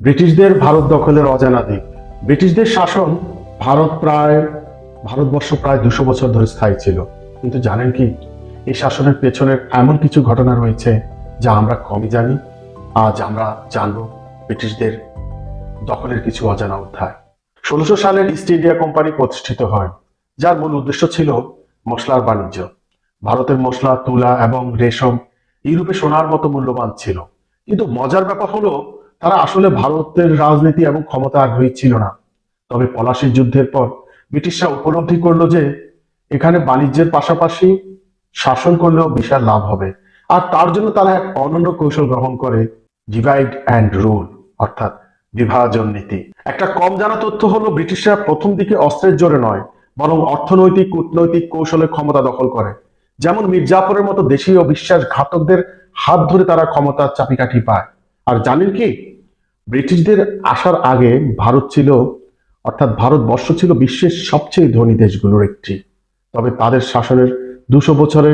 ব্রিটিশদের ভারত দখলের অজানা দিক। ব্রিটিশদের শাসন ভারত প্রায়, ভারতবর্ষ প্রায় দুশো বছর ধরে স্থায়ী ছিল। কিন্তু জানেন কি, এই শাসনের পেছনের এমন কিছু ঘটনা রয়েছে যা আমরা কমই জানি, আজ আমরা জানব ব্রিটিশদের দখলের কিছু অজানা অধ্যায়। ষোলোশো সালের ইস্ট ইন্ডিয়া কোম্পানি প্রতিষ্ঠিত হয়, যার মূল উদ্দেশ্য ছিল মশলার বাণিজ্য। ভারতের মশলা, তুলা এবং রেশম ইউরোপে সোনার মতো মূল্যবান ছিল। কিন্তু মজার ব্যাপার হলো তারা আসলে ভারতের রাজনীতি এবং ক্ষমতা আগ্রহী ছিল না। তবে পলাশির যুদ্ধের পর ব্রিটিশরা উপলব্ধি করল যে এখানে বাণিজ্যের পাশাপাশি শাসন করলেও বিশাল লাভ হবে। আর তার জন্য তারা এক অনন্য কৌশল গ্রহণ করে ডিভাইড অ্যান্ড রুল অর্থাৎ বিভাজন নীতি। একটা কম জানা তথ্য হলো, ব্রিটিশরা প্রথম দিকে অস্ত্রের জোরে নয়, বরং অর্থনৈতিক, কূটনৈতিক কৌশলে ক্ষমতা দখল করে। যেমন মির্জাফরের মতো দেশীয় বিশ্বাসঘাতকদের হাত ধরে তারা ক্ষমতার চাপিকাঠি পায়। আর জানেন কি? ব্রিটিশদের আসার আগে ভারত ছিল, অর্থাৎ ভারতবর্ষ ছিল বিশ্বের সবচেয়ে ধনী দেশগুলোর একটি। তবে তাদের শাসনের দুশো বছরে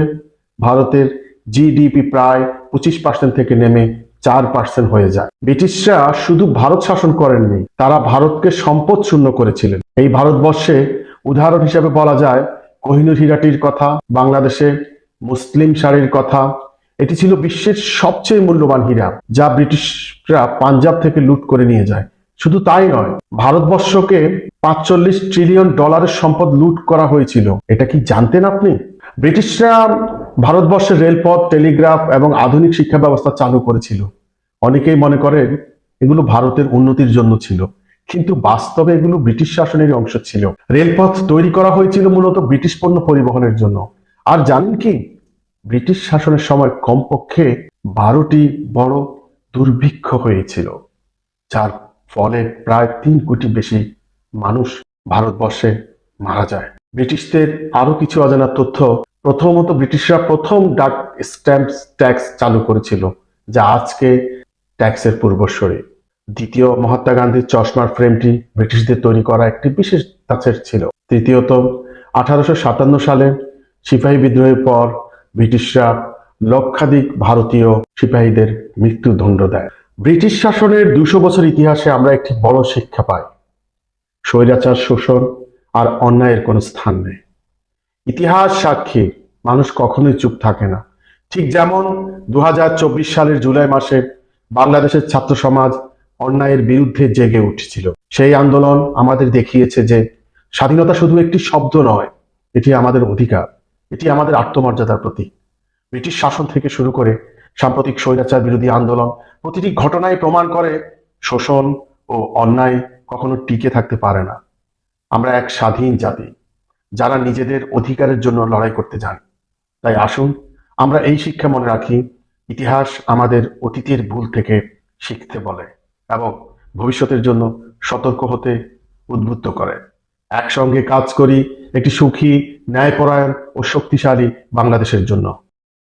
ভারতের জিডিপি প্রায় পঁচিশ পার্সেন্ট থেকে নেমে চার পার্সেন্ট হয়ে যায়। ব্রিটিশরা শুধু ভারত শাসন করেননি, তারা ভারতকে সম্পদ শূন্য করেছিলেন। এই ভারতবর্ষে উদাহরণ হিসেবে বলা যায়, কোহিনুর হীরাটির কথা, বাংলাদেশে মুসলিম শাড়ির কথা এটি ছিল বিশ্বের সবচেয়ে মূল্যবান হীরা, যা ব্রিটিশরা পাঞ্জাব থেকে লুট করে নিয়ে যায়। শুধু তাই নয়, ভারতবর্ষকে পাঁচচল্লিশ ট্রিলিয়ন ডলারের সম্পদ লুট করা হয়েছিল। এটা কি জানতেন আপনি? ব্রিটিশরা ভারতবর্ষের রেলপথ, টেলিগ্রাফ এবং আধুনিক শিক্ষা ব্যবস্থা চালু করেছিল। অনেকেই মনে করেন এগুলো ভারতের উন্নতির জন্য ছিল, কিন্তু বাস্তবে এগুলো ব্রিটিশ শাসনের অংশ ছিল। রেলপথ তৈরি করা হয়েছিল মূলত ব্রিটিশ পণ্য পরিবহনের জন্য। আর জানেন কি? ব্রিটিশ শাসনের সময় কমপক্ষে বারোটি বড় দুর্ভিক্ষ হয়েছিল, যার ফলে প্রায় তিন কোটি বেশি মানুষ ভারতবর্ষে মারা যায়। ব্রিটিশদের আরও কিছু অজানা তথ্য, প্রথমত ব্রিটিশরা প্রথম ডাক স্ট্যাম্প ট্যাক্স চালু করেছিল, যা আজকে ট্যাক্সের পূর্বস্বরী দ্বিতীয় মহাত্মা গান্ধীর চশমার ফ্রেমটি ব্রিটিশদের তৈরি করা একটি বিশেষ ধাঁচের ছিল। তৃতীয়ত, আঠারোশো সাতান্ন সালে সিপাহী বিদ্রোহের পর ব্রিটিশরা লক্ষাধিক ভারতীয় সিপাহীদের মৃত্যুদণ্ড দেয়। ব্রিটিশ শাসনের দুশো বছর ইতিহাসে আমরা একটি বড় শিক্ষা পাই। স্বৈরাচার শোষণ আর অন্যায়ের কোনো স্থান নেই। ইতিহাস সাক্ষী, মানুষ কখনোই চুপ থাকে না। ঠিক যেমন দু হাজার চব্বিশ সালের জুলাই মাসে বাংলাদেশের ছাত্র সমাজ অন্যায়ের বিরুদ্ধে জেগে উঠেছিল। সেই আন্দোলন আমাদের দেখিয়েছে যে স্বাধীনতা শুধু একটি শব্দ নয়, এটি আমাদের অধিকার। এটি আমাদের আত্মমর্যাদার প্রতীক। ব্রিটিশ শাসন থেকে শুরু করে সাম্প্রতিক স্বৈরাচার বিরোধী আন্দোলন প্রতিটি ঘটনায় প্রমাণ করে শোষণ ও অন্যায় কখনো টিকে থাকতে পারে না। আমরা এক স্বাধীন জাতি, যারা নিজেদের অধিকারের জন্য লড়াই করতে যান তাই আসুন, আমরা এই শিক্ষা মনে রাখি, ইতিহাস আমাদের অতীতের ভুল থেকে শিখতে বলে এবং ভবিষ্যতের জন্য সতর্ক হতে উদ্বুদ্ধ করে। একসঙ্গে কাজ করি, একটি সুখী ন্যায়পরায়ণ ও শক্তিশালী বাংলাদেশের জন্য।